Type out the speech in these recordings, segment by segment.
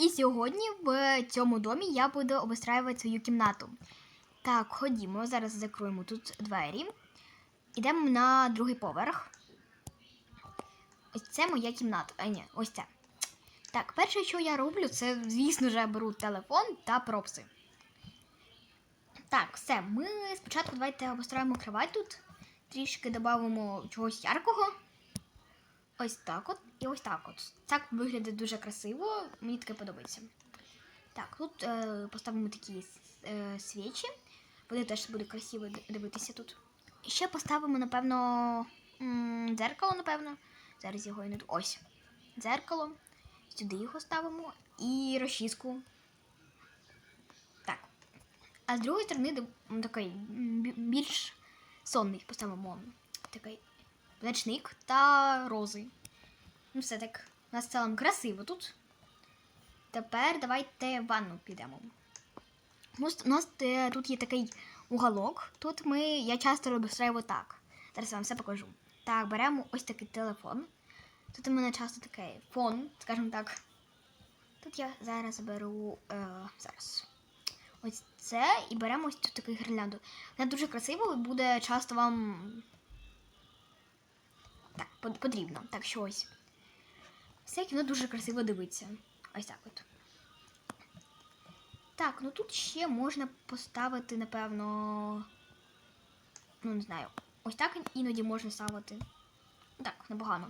І сьогодні в цьому домі я буду обустраювати свою кімнату. Так, ходімо, зараз закроємо тут двері. Йдемо на другий поверх. Ось це моя кімната. А ні, ось це. Так, перше, що я роблю, це, звісно ж, я беру телефон та пропси. Так, все. Ми спочатку давайте обустроїмо кровать тут. Трішки додамо чогось яркого. Ось так от і ось так от. Так виглядає дуже красиво, мені таке подобається. Так, тут е, поставимо такі е, свічі. Вони теж буде красиво дивитися тут. І ще поставимо, напевно, дзеркало, напевно. Зараз його і не Ось. Дзеркало. Сюди його ставимо. І розчіску. Так. А з другої сторони такий більш сонний поставимо такий ночник та рози. Ну, все так. У нас в красиво тут. Тепер давайте в ванну підемо. У нас, е, тут є такий уголок. Тут ми, я часто обустраюю так. Зараз я вам все покажу. Так, беремо ось такий телефон. Тут у мене часто такий фон, скажімо так. Тут я зараз беру е, зараз. Ось це і беремо ось тут таку гірлянду. Вона дуже красиво і буде часто вам так, потрібно. Так що ось. Все кіно дуже красиво дивиться. Ось так от. Так, ну тут ще можна поставити, напевно. Ну, не знаю. Ось так іноді можна ставити. Так, непогано.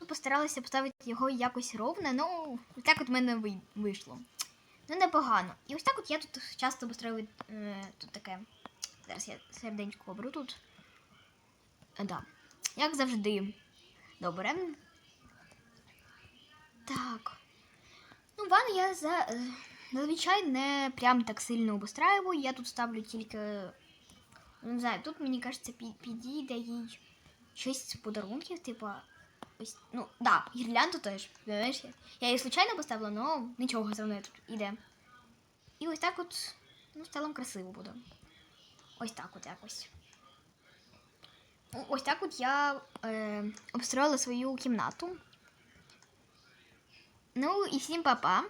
Ну, постаралася поставити його якось ровно, ну, ось так от в мене вийшло. Ну, непогано. І ось так от я тут часто обустрою е, тут таке. Зараз я серденько оберу тут. Е, да. Як завжди. Добре. Так. Ну, ванну я за, е, зазвичай не прям так сильно обустраюю. Я тут ставлю тільки. ну, Не знаю, тут, мені кажеться, пі- підійде їй щось з подарунків, типа. Ось, ну, да, гірлянду теж. Знаєш, я, її случайно поставила, але нічого все одно тут іде. І ось так от, ну, цілому красиво буде. Ось так от якось. Ось так от я е, обстроїла свою кімнату. Ну і всім па-па.